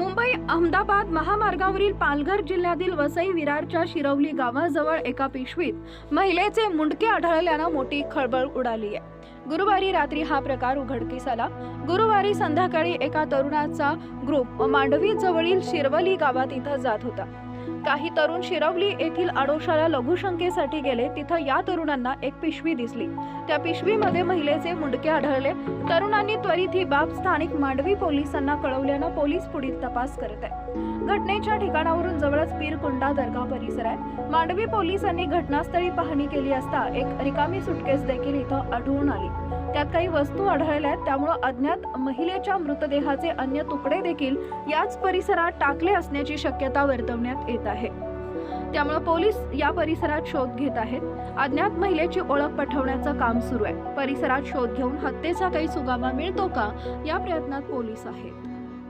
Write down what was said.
मुंबई अहमदाबाद महामार्गावरील पालघर जिल्ह्यातील वसई विरारच्या शिरवली गावाजवळ एका पिशवीत महिलेचे मुंडके आढळल्यानं मोठी खळबळ उडाली आहे. गुरुवारी रात्री हा प्रकार उघडकीस आला. गुरुवारी संध्याकाळी एका तरुणाचा ग्रुप मांडवी जवळील शिरवली गावात इथं जात होता. काही तरुण शिरवली येथील आडोशाला लघुशंकेसाठी गेले. तिथं या तरुणांना एक पिशवी दिसली. त्या पिशवीमध्ये महिलेचे मुंडके आढळले. तरुणांनी त्वरित ही बाब स्थानिक मांडवी पोलिसांना कळवल्यानं पोलीस पुढील तपास करत आहे घटनेच्या ठिकाणावरून जवळच पीरकुंडा दर्गा परिसर आहे. मांडवी पोलिसांनी घटनास्थळी पाहणी केली असता एक रिकामी सुटकेस देखील इथं आढळून आली. त्यात काही वस्तू आढळल्या आहेत. त्यामुळं अज्ञात महिलेच्या मृतदेहाचे अन्य तुकडे देखील याच परिसरात टाकले असण्याची शक्यता वर्तवण्यात येते आहे. त्यामुळे पोलीस या परिसरात शोध घेत आहेत. अज्ञात महिलेची ओळख पटवण्याचं काम सुरू आहे. परिसरात शोध घेऊन हत्येचा काही सुगावा मिळतो का? या प्रयत्नात पोलीस आहेत.